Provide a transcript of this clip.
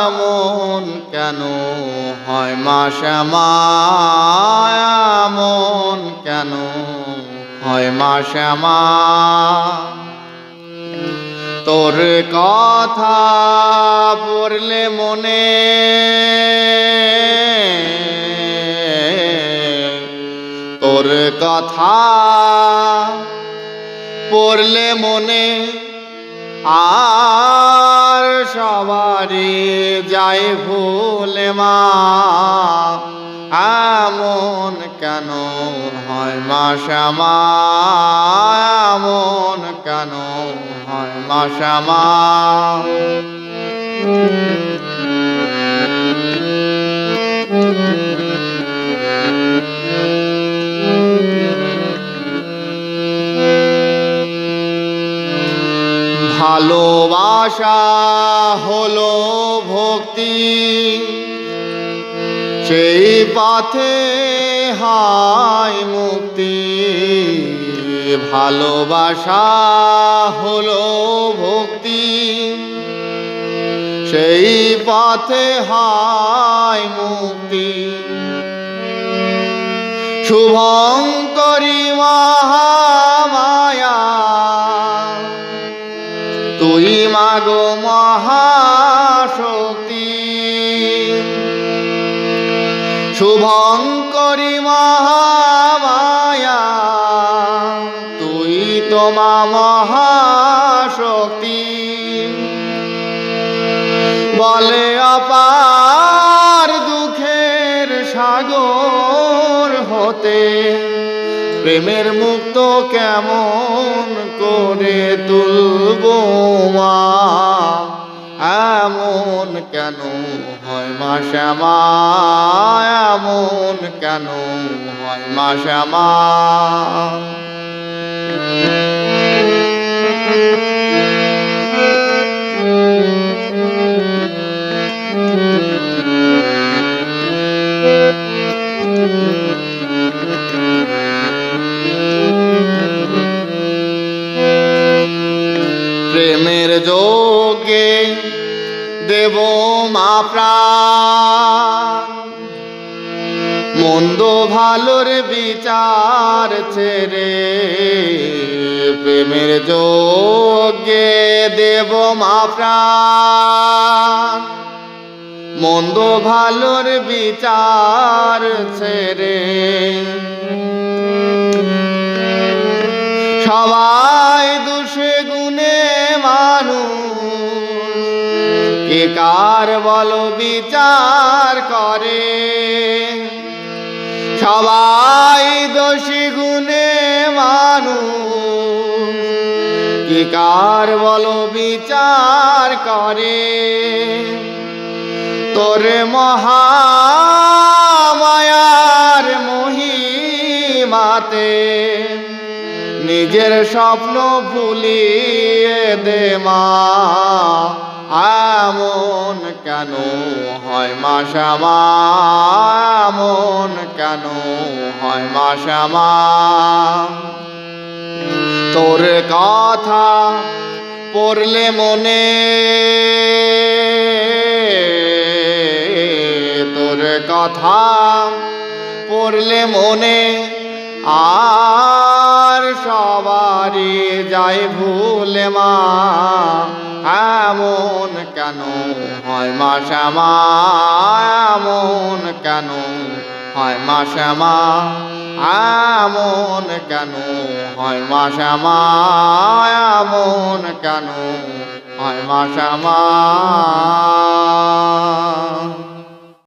এমন কেন হয় মা শ্যামা এমন কেন হয় মা শ্যামা তোর কথা পড়লে মনে তোর কথা পড়লে মনে আর সবারই যাই ভুলে মা এমন কেন হয় মা এমন কেন হয় মা ভালোবাসা হলো ভক্তি। সেই পথে হায় মুক্তি। ভালোবাসা হলো ভক্তি। সেই পথে হায় মুক্তি। শুভঙ্করী মহামায়া মাগো মহাশক্তি। শুভঙ্করী মহামায়া, তুই তোমা মহাশক্তি। বলে অপার দুঃখের সাগর হতে, প্রেমের মুক্ত কেমন করে তুলব মা? কেন? হয় মা শ্যামা এমন কেন? হয় মা শ্যামা প্রেমের যোগে দেব মা প্রাণ। মন্দ ভালোর বিচার ছেড়ে প্রেমের যোগে দেব মা প্রাণ। মন্দ ভালোর বিচার ছেড়ে সবাই দুষে কার বল বিচার করে। সবাই দোষী গুণে মানুষ। কে কার বল বিচার করে? তোর মহামায়ার মহিমাতে নিজের স্বপ্ন ভুলিয়ে দে মা। কেন? হয় মা শ্যামা এমন কেন? হয় মা শ্যামা তোর কথা পড়লে মনে, তোর কথা পড়লে মনে, আর সবারই যাই ভুলে মা এমন কেন? হয় মা শ্যামা এমন কেন? হয় মা শ্যামা এমন কেন? হয় মা শ্যামা এমন কেন? হয় মা